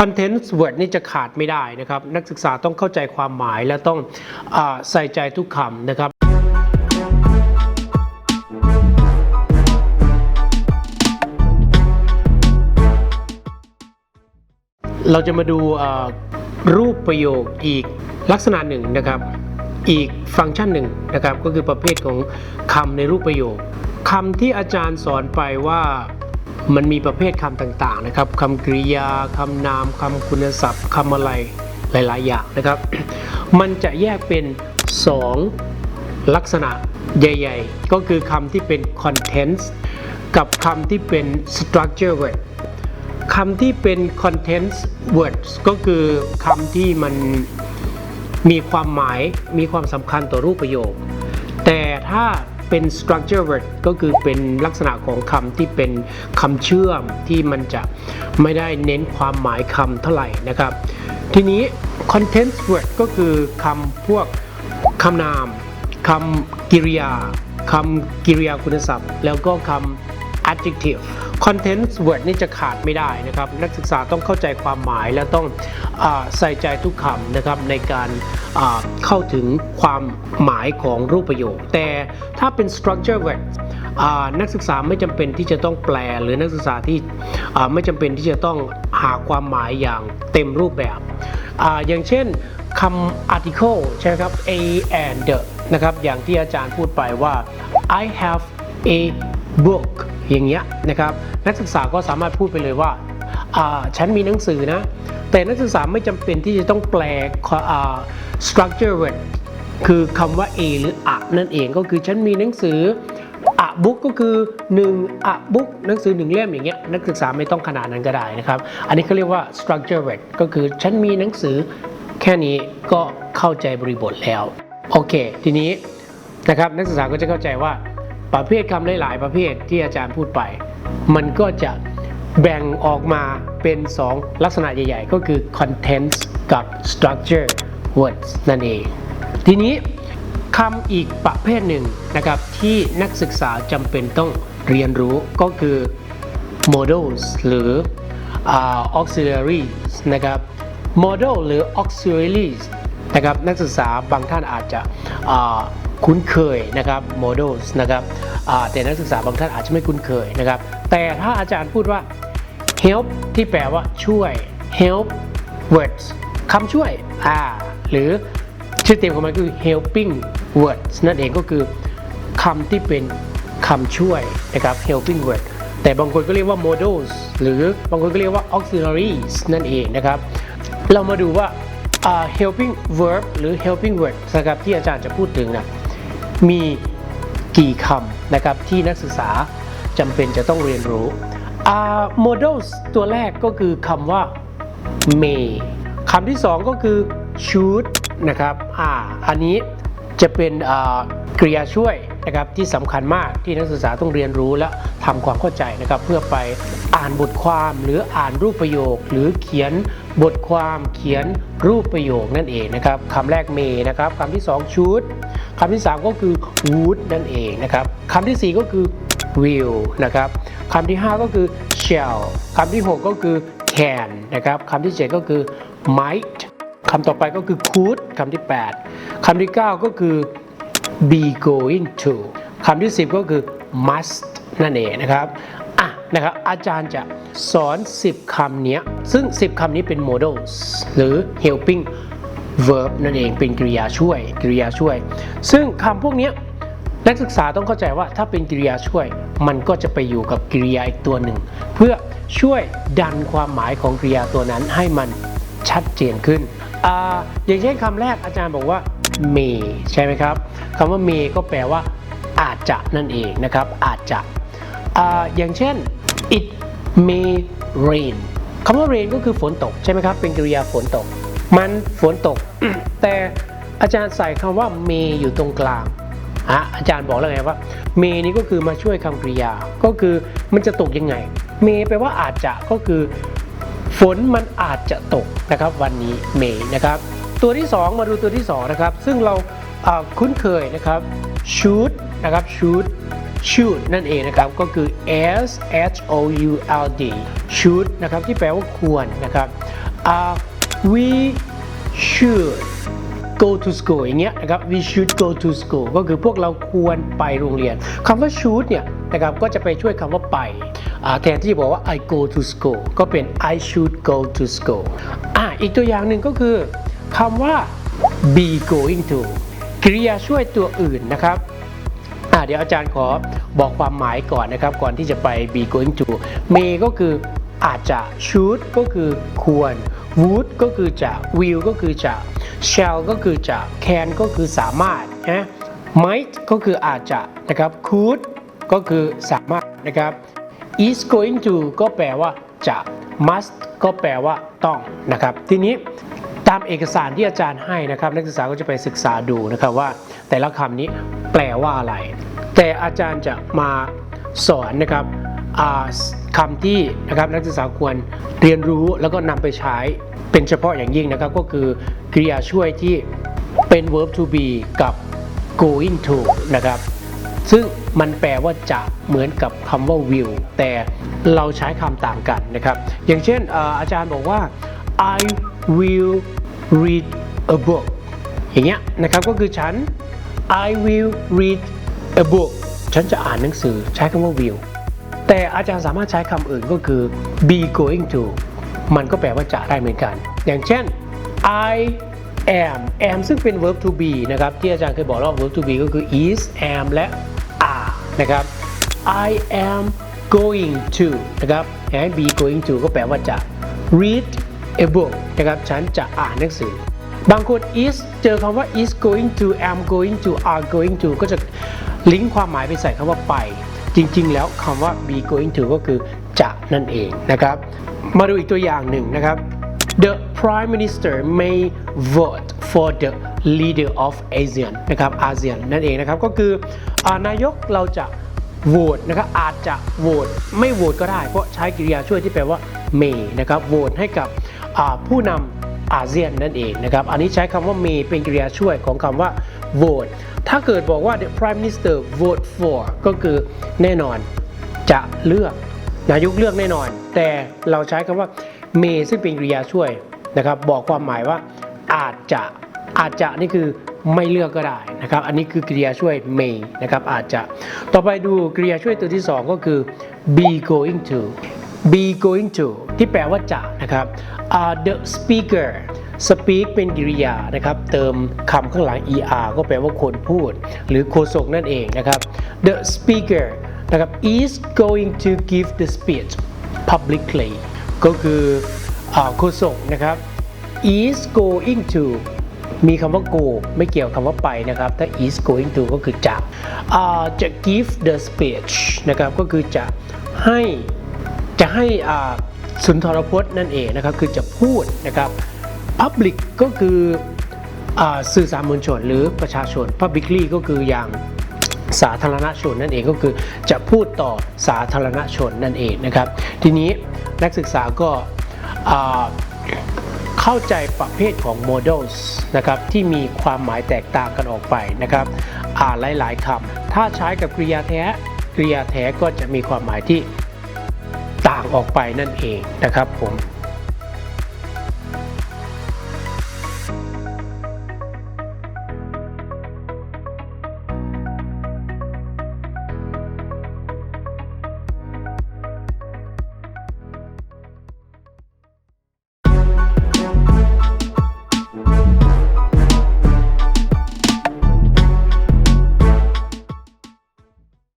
Content word นี่จะขาดไม่ได้นะครับ นักศึกษาต้องเข้าใจความหมายและต้องอใส่ใจทุกคำนะครับเราจะมาดูรูปประโยคอีกลักษณะหนึ่งนะครับ อีกฟังก์ชันหนึ่งนะครับ ก็คือประเภทของคำในรูปประโยคคำที่อาจารย์สอนไปว่า มันมีประเภทคำต่างๆนะครับคำกริยาคำนามคำคุณศัพท์คำอะไรหลาย ๆ อย่างนะครับ มันจะแยกเป็น 2 ลักษณะใหญ่ ๆ ก็คือคำที่เป็น contents กับคำที่เป็น structure word คำที่เป็น contents words ก็คือคำที่มันมีความหมายมีความสำคัญต่อรูปประโยค แต่ถ้า เป็น structure word ก็คือเป็นลักษณะของคำที่เป็นคำเชื่อมที่มันจะไม่ได้เน้นความหมายคำเท่าไหร่นะครับ ทีนี้ content word ก็คือคำพวกคำนามคำกริยาคำกริยาคุณศัพท์ แล้วก็คำ adjective content word นี่จะขาดไม่ได้นะครับนักศึกษาต้องเข้าใจความหมายและต้องอใส่ใจทุกคำนะครับในการเข้าถึงความหมายของรูปประโยค แต่ถ้าเป็น structure word นักศึกษาไม่จำเป็นที่จะต้องแปล หรือนักศึกษาที่ไม่จำเป็นที่จะต้องหาความหมายอย่างเต็มรูปแบบออย่างเช่นคำ article ใช่ไหมครับ a and the นะครับอย่างที่อาจารย์พูดไปว่า I have a book อย่างเงี้ยนะครับนักศึกษาก็สามารถพูดไปเลยว่าฉันมีหนังสือนะ แต่นักศึกษาไม่จำเป็นที่จะต้องแปลอ่า structure word คือคำว่า a หรืออะนั่นเองก็คือฉันมีหนังสืออะบุ๊กก็คือ1อะบุ๊กหนังสือหนึ่งเล่มอย่างเงี้ยนักศึกษาไม่ต้องขนาดนั้นก็ได้นะครับ อันนี้เขาเรียกว่า structure word ก็คือฉันมีหนังสือแค่นี้ก็เข้าใจบริบทแล้ว โอเค ทีนี้นะครับนักศึกษาก็จะเข้าใจว่า ประเภทคำหลาย ๆ ประเภทที่อาจารย์พูดไป มันก็จะแบ่งออกมาเป็น 2 ลักษณะใหญ่ ๆ ก็คือ contents กับ structure words นั่นเอง ทีนี้คำอีกประเภทหนึ่งนะครับที่นักศึกษาจำเป็นต้องเรียนรู้ก็คือ models หรือ auxiliaries นะครับ model หรือ auxiliaries นะครับนักศึกษาบางท่านอาจจะ คุ้นเคยนะครับ models นะครับแต่นักศึกษาบางท่านอาจจะไม่คุ้นเคยนะครับ แต่ถ้าอาจารย์พูดว่า help ที่แปลว่าช่วย help words คำช่วยอ่าหรือชื่อเต็มของมันคือ helping words นั่นเองก็คือคำที่เป็นคำช่วยนะครับ helping word แต่บางคนก็เรียกว่า models หรือบางคนก็เรียกว่า auxiliaries นั่นเองนะครับ เรามาดูว่าอ่า helping verb หรือ helping word นะครับที่อาจารย์จะพูดถึงนะ มีกี่คำนะครับที่นักศึกษาจำเป็นจะต้องเรียนรู้อ่า models ตัวแรกก็คือคำว่า may คำที่สองก็คือ should นะครับอ่าอันนี้จะเป็นกริยาช่วยนะครับที่สำคัญมากที่นักศึกษาต้องเรียนรู้และทำความเข้าใจนะครับเพื่อไปอ่านบทความหรืออ่านรูปประโยค หรือเขียนบทความเขียนรูปประโยคนั่นเองนะครับคำแรก may นะครับคำที่สอง should คำที่สามก็คือ would นั่นเองนะครับคำที่สี่ก็คือ will นะครับคำที่ 5 ก็คือ shall คำที่ 6 ก็คือ can นะครับคำที่ 7 ก็คือ might คำต่อไปก็คือ could คำที่ 8คำที่ 9 ก็คือ be going to คำที่ 10 ก็คือ must นั่นเองนะครับอะนะครับอาจารย์จะสอน 10คำนี้ซึ่ง 10คำนี้เป็น models หรือ helping verb นั่นเองเป็นกริยาช่วยกริยาช่วย ซึ่งคำพวกนี้นักศึกษาต้องเข้าใจว่าถ้าเป็นกริยาช่วย มันก็จะไปอยู่กับกริยาอีกตัวหนึ่ง เพื่อช่วยดันความหมายของกริยาตัวนั้นให้มันชัดเจนขึ้นออย่างเช่นคำแรกอาจารย์บอกว่า may ใช่ไหมครับคำว่า may ก็แปลว่า อาจจะนั่นเองนะครับ อาจจะออย่างเช่น it may rain คำว่า rain ก็คือฝนตกใช่ไหมครับเป็นกริยาฝนตก มันฝนตก แต่อาจารย์ใส่คำว่า may อยู่ตรงกลางอะอาจารย์บอกแล้วไงว่า เมนี้ก็คือมาช่วยคำกริยา ก็คือมันจะตกยังไง เมแปลว่าอาจจะก็คือ ฝนมันอาจจะตกนะครับ วันนี้เมนะครับ ตัวที่ 2 มาดูตัวที่2นะครับ ซึ่งเราคุ้นเคยนะครับ should นะครับ should should นั่นเองนะครับ ก็คือ s h o u l d should นะครับ ที่แปลว่าควรนะครับอ่า we should go to school อย่างเงี้ยนะครับ we should go to school ก็คือพวกเราควรไปโรงเรียนคำว่า should เนี่ยนะครับก็จะไปช่วยคำว่าไปแทนที่จะบอกว่า I go to school ก็เป็น I should go to school อะอีกตัวอย่างหนึ่งก็คือคำว่า be going to กริยาช่วยตัวอื่นนะครับเดี๋ยวอาจารย์ขอบอกความหมายก่อนนะครับ ก่อนที่จะไป be going to may ก็คืออาจจะ should ก็คือควร would ก็คือจะ will ก็คือจะ shall ก็คือจะ can ก็คือสามารถนะ might ก็คืออาจจะนะครับ could ก็คือสามารถนะครับ is going to ก็แปลว่าจะ must ก็แปลว่าต้องนะครับ ทีนี้ตามเอกสารที่อาจารย์ให้นะครับ นักศึกษาก็จะไปศึกษาดูนะครับว่า แต่ละคำนี้แปลว่าอะไร แต่อาจารย์จะมาสอนนะครับอ่า คำที่นะครับนักศึกษาควรเรียนรู้แล้วก็นำไปใช้เป็นเฉพาะอย่างยิ่งนะครับ ก็คือกริยาช่วยที่เป็น verb to be กับ going to นะครับ ซึ่งมันแปลว่าจะเหมือนกับคำว่า will แต่เราใช้คำต่างกันนะครับ อย่างเช่นเอ่ออาจารย์บอกว่า I will read a book อย่างเงี้ยนะครับก็คือฉัน I will read a book ฉันจะอ่านหนังสือใช้คำว่า will แต่อาจารย์สามารถใช้คำอื่นก็คือ be going to มันก็แปลว่าจะได้เหมือนกัน อย่างเช่น I am am ซึ่งเป็น verb to be นะครับ ที่อาจารย์เคยบอกว่า verb to be ก็คือ is am และ are นะครับ I am going to นะครับให้ be going to ก็แปลว่าจะ read a book นะครับ ฉันจะอ่านหนังสือ บางคน is เจอคำว่า is going to am going to are going to ก็จะลิงก์ความหมายไปใส่คำว่าไป จริง ๆ แล้วคำว่า be going to ก็คือจะนั่นเองนะครับ มาดูอีกตัวอย่างหนึ่งนะครับ The Prime Minister may vote for the leader of ASEAN นะครับ ASEAN นั่นเองนะครับ ก็คืออนายกเราจะโหวตนะครับอาจจะโหวตไม่โหวตก็ได้ เพราะใช้กริยาช่วยที่แปลว่า may นะครับโหวตให้กับผู้นำอาเซียนนั่นเองนะครับ อันนี้ใช้คำว่า may เป็นกริยาช่วยของคำว่า vote ถ้าเกิดบอกว่า the prime minister vote for ก็คือแน่นอนจะเลือกนายกเลือกแน่นอน แต่เราใช้คำว่า may ซึ่งเป็นกริยาช่วยนะครับบอกความหมายว่าอาจจะอาจจะนี่คือไม่เลือกก็ได้นะครับ อันนี้คือกริยาช่วย may นะครับอาจจะ ต่อไปดูกริยาช่วยตัวที่ 2 ก็คือ be going to be going to ที่แปลว่าจะนะครับอ่า the speaker speak เป็นกริยานะครับ เติมคำข้างหลัง er ก็แปลว่าคนพูด หรือโฆษกนั่นเองนะครับ the speaker นะครับ is going to give the speech publicly ก็คือโฆษกนะครับ is going to มีคำว่า go ไม่เกี่ยวคำว่าไปนะครับ ถ้า is going to ก็คือจะจะ give the speech นะครับ ก็คือจะให้จะให้สุนทรพจน์นั่นเองนะครับ คือจะพูดนะครับ public ก็คืออสื่อสารมวลชนหรือประชาชน publicly ก็คืออย่างสาธารณชนนั่นเองก็คือจะพูดต่อสาธารณชนนั่นเองนะครับ ทีนี้นักศึกษาก็เข้าใจประเภทของ models นะครับที่มีความหมายแตกต่างกันออกไปนะครับอ่านหลายๆคำถ้าใช้กับกริยาแท้กริยาแท้ก็จะมีความหมายที่ต่างออกไปนั่นเองนะครับผม